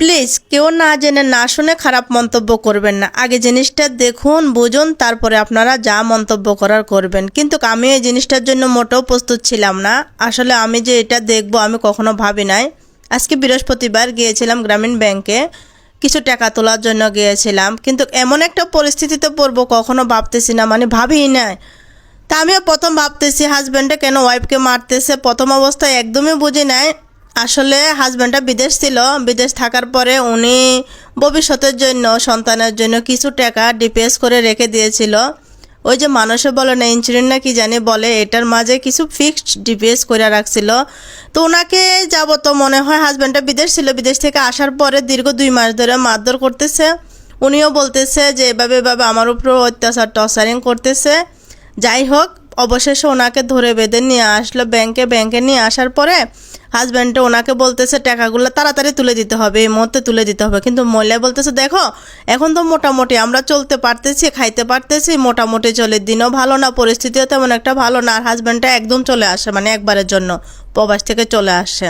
Please কেউ না জেনে না শুনে খারাপ মন্তব্য করবেন না। আগে জিনিসটা দেখুন, বুঝুন, তারপরে আপনারা যা মন্তব্য করার করবেন। কিন্তু আমি এই জিনিসটার জন্য মোটেও প্রস্তুত ছিলাম না। আসলে আমি যে এটা দেখব, আমি কখনো ভাবি নাই। আজকে বৃহস্পতিবার গিয়েছিলাম গ্রামীণ ব্যাংকে। কিছু টাকা তোলার জন্য গিয়েছিলাম। কিন্তু এমন একটা পরিস্থিতিতে পড়ব, কখনো ভাবতেছি না মানে ভাবিই নাই। তা আমিও প্রথম ভাবতেছি হাজব্যান্ডে কেন ওয়াইফকে মারতেছে? প্রথম অবস্থায় একদমই বুঝি নাই। আসলে হাজব্যান্ডটা বিদেশ ছিল। বিদেশ থাকার পরে উনি ভবিষ্যতের জন্য, সন্তানের জন্য কিছু টাকা ডিপিএস করে রেখে দিয়েছিল। ওই যে মানুষে বলে না ইন্স্যুরেন্স না কি জানি বলে, এটার মাঝে কিছু ফিক্সড ডিপিএস করে রাখছিল। তো ওনাকে যাব তো মনে হয় হাজব্যান্ডটা বিদেশ ছিল। বিদেশ থেকে আসার পরে দীর্ঘ দুই মাস ধরে মারধর করতেছে। উনিও বলতেছে যে, এভাবে এভাবে আমার উপর অত্যাচার টর্চারিং করতেছে। যাই হোক, অবশেষে ওনাকে ধরে বেঁধে নিয়ে আসলো। ব্যাংকে ব্যাংকে নিয়ে আসার পরে হাজব্যান্ডটা ওনাকে বলতেছে, টাকাগুলো তাড়াতাড়ি তুলে দিতে হবে, এই মুহূর্তে তুলে দিতে হবে। কিন্তু মহিলা বলতেছে, দেখো, এখন তো মোটামুটি আমরা চলতে পারতেছি, খাইতে পারতেছি, মোটামুটি চলে দিনও ভালো না, পরিস্থিতিও তেমন একটা ভালো না, আর হাজব্যান্ডটা একদম চলে আসে মানে একবারের জন্য প্রবাস থেকে চলে আসে।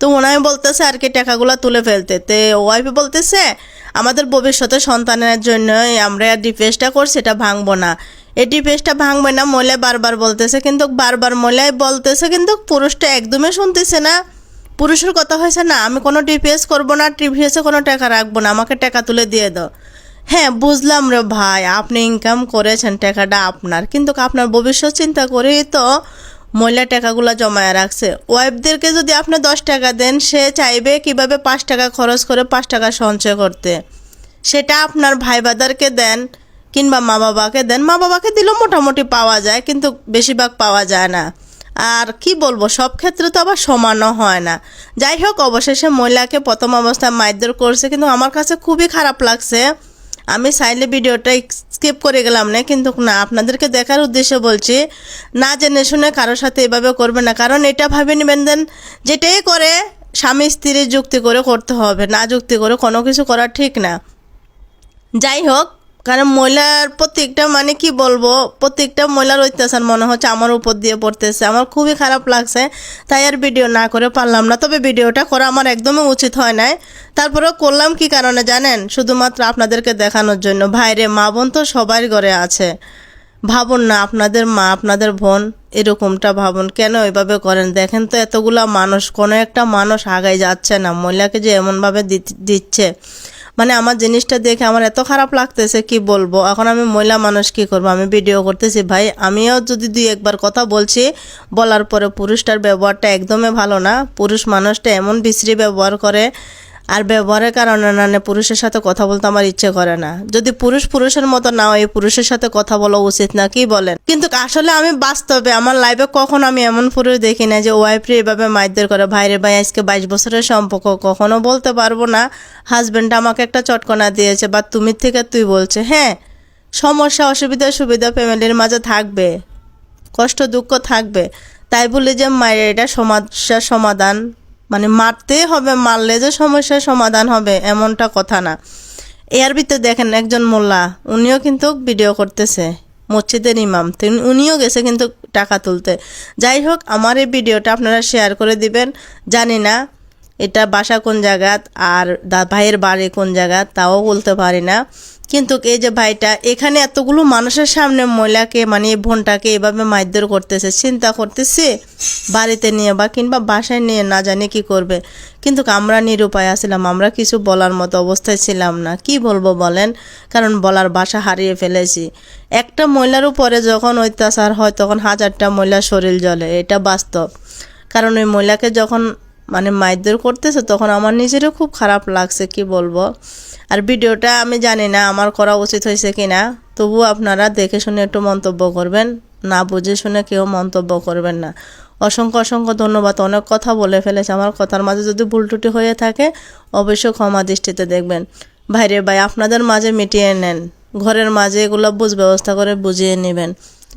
তো ওনাই বলতেছে, আর কি টাকাগুলো তুলে ফেলতে? তে ওয়াইফ বলতেছে, আমাদের ভবিষ্যতে সন্তানের জন্য আমরা ডিপেসটা করছি এটা ভাঙবো না। এই ডিপেসটা ভাঙবে না মহিলা বারবার বলতেছে। কিন্তু বারবার মহিলাই বলতেছে, কিন্তু পুরুষটা একদমই শুনতেছে না। পুরুষের কথা হয়েছে, না, আমি কোনো ডিপিএস করব না টিভিএসে কোনো টাকা রাখব না, আমাকে টাকা তুলে দিয়ে দাও। হ্যাঁ বুঝলাম রে ভাই, আপনি ইনকাম করেছেন, টাকাটা আপনার। কিন্তু আপনার ভবিষ্যৎ চিন্তা করেই তো মহিলা টাকাগুলো জমায় রাখছে। ওয়াইফদেরকে যদি আপনি দশ টাকা দেন, সে চাইবে কীভাবে পাঁচ টাকা খরচ করে পাঁচ টাকা সঞ্চয় করতে? সেটা আপনার ভাই বাদারকে দেন। কিংবা মা বাবাকে দেন। মা বাবাকে দিলেও মোটামুটি পাওয়া যায়, কিন্তু বেশিরভাগ পাওয়া যায় না। আর কি বলব, সব ক্ষেত্রে তো আবার সমানও হয় না। যাই হোক, অবশেষে মহিলাকে প্রথম অবস্থায় মারধর করছে, কিন্তু আমার কাছে খুবই খারাপ লাগছে। আমি চাইলে ভিডিওটা স্কিপ করে গেলাম না, কিন্তু না, আপনাদেরকে দেখার উদ্দেশ্যে বলছি, না জেনে শুনে কারোর সাথে এভাবে করবে না, কারণ এটা ভাবে নেবেন দেন, যেটাই করে স্বামী স্ত্রীর যুক্তি করে করতে হবে, না যুক্তি করে কোনো কিছু করা ঠিক না। যাই হোক কারণ মহিলার প্রত্যেকটা মানে কি বলব, প্রত্যেকটা মহিলার অত্যাচার মনে হচ্ছে আমার উপর দিয়ে পড়তেছে। আমার খুবই খারাপ লাগছে, তাই আর ভিডিও না করে পারলাম না। তবে ভিডিওটা করা আমার একদমই উচিত হয় নাই। তারপরেও করলাম কি কারণে জানেন? শুধুমাত্র আপনাদেরকে দেখানোর জন্য। ভাইরে, মা বোন তো সবার ঘরে আছে। ভাবুন না, আপনাদের মা, আপনাদের বোন এরকমটা ভাবুন। কেন এভাবে করেন? দেখেন তো এতগুলা মানুষ, কোনো একটা মানুষ আগাই যাচ্ছে না। মহিলাকে যে এমনভাবে দিচ্ছে। মানে আমার জিনিসটা দেখে আমার এত খারাপ লাগতেছে, কি বলব? এখন আমি মহিলা মানুষ কি করব? আমি ভিডিও করতেছি, ভাই। আমিও যদি দুই একবার কথা বলছি, বলার পরে পুরুষটার ব্যবহারটা একদমই ভালো না। পুরুষ মানুষটা এমন বিশ্রী ব্যবহার করে আর ব্যবহারের কারণে না পুরুষের সাথে কথা বলতে আমার ইচ্ছে করে না। যদি পুরুষ পুরুষের মতো না হয়, পুরুষের সাথে কথা বলা উচিত না, কি বলেন? কিন্তু আসলে আমি বাস্তবে আমার লাইফে কখনো আমি এমন পুরুষ দেখি না যে ওয়াইফরে এভাবে মাইদের করে, ভাইরে ভাই, আজকে বাইশ বছরের সম্পর্ক, কখনো বলতে পারব না। হাজবেন্ড আমাকে একটা চটকনা দিয়েছে, বা তুমি থেকে তুই বলছে। হ্যাঁ সমস্যা, অসুবিধা, সুবিধা ফ্যামিলির মাঝে থাকবে। কষ্ট, দুঃখ থাকবে। তাই বলে যে মায়ের এটা সমস্যার সমাধান। মানে মারতেই হবে, মারলে যে সমস্যার সমাধান হবে, এমনটা কথা না। এর ভিতরে দেখেন একজন মোল্লা, উনিও কিন্তু ভিডিও করতেছে, মসজিদের ইমাম। উনিও গেছে কিন্তু টাকা তুলতে। যাই হোক, আমার এই ভিডিওটা আপনারা শেয়ার করে দিবেন, জানি না এটা বাসা কোন জায়গাত আর ভাইয়ের বাড়ি কোন জায়গা তাও বলতে পারি না। কিন্তু এই যে ভাইটা, এখানে এতগুলো মানুষের সামনে মহিলাকে মানে বোনটাকে এভাবে মারধর করতেছে, চিন্তা করতেছে বাড়িতে নিয়ে বা কিংবা বাসায় নিয়ে না জানি কি করবে। কিন্তু আমরা নিরুপায় আসছিলাম আমরা কিছু বলার মতো অবস্থায় ছিলাম না। কি বলব বলেন? কারণ বলার বাসা হারিয়ে ফেলেছি। একটা মহিলার উপরে যখন অত্যাচার হয়, তখন হাজারটা মহিলার শরীর জ্বলে, এটা বাস্তব। কারণ ওই মহিলাকে যখন মানে মারধর করতেছে, তখন আমার নিজেরও খুব খারাপ লাগছে, কি বলব? আর ভিডিওটা আমি জানি না আমার করা উচিত হয়েছে কি না, তবুও আপনারা দেখে শুনে একটু মন্তব্য করবেন, না বুঝে শুনে কেউ মন্তব্য করবেন না। অসংখ্য অসংখ্য ধন্যবাদ, অনেক কথা বলে ফেলেছে, আমার কথার মাঝে যদি ভুল ত্রুটি হয়ে থাকে, অবশ্যই ক্ষমা দৃষ্টিতে দেখবেন। ভাইরে ভাই, আপনাদের মাঝে মিটিয়ে নেন, ঘরের মাঝে এগুলো বুঝ ব্যবস্থা করে বুঝিয়ে নেবেন।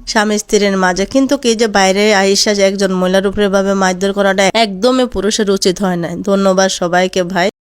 স্বামী স্ত্রীর মাঝে। কিন্তু কি যে বাইরে আইসা যে একজন মহিলার উপরে ভাবে মারধর করাটা একদমই পুরুষের উচিত হয় না ধন্যবাদ সবাইকে ভাই।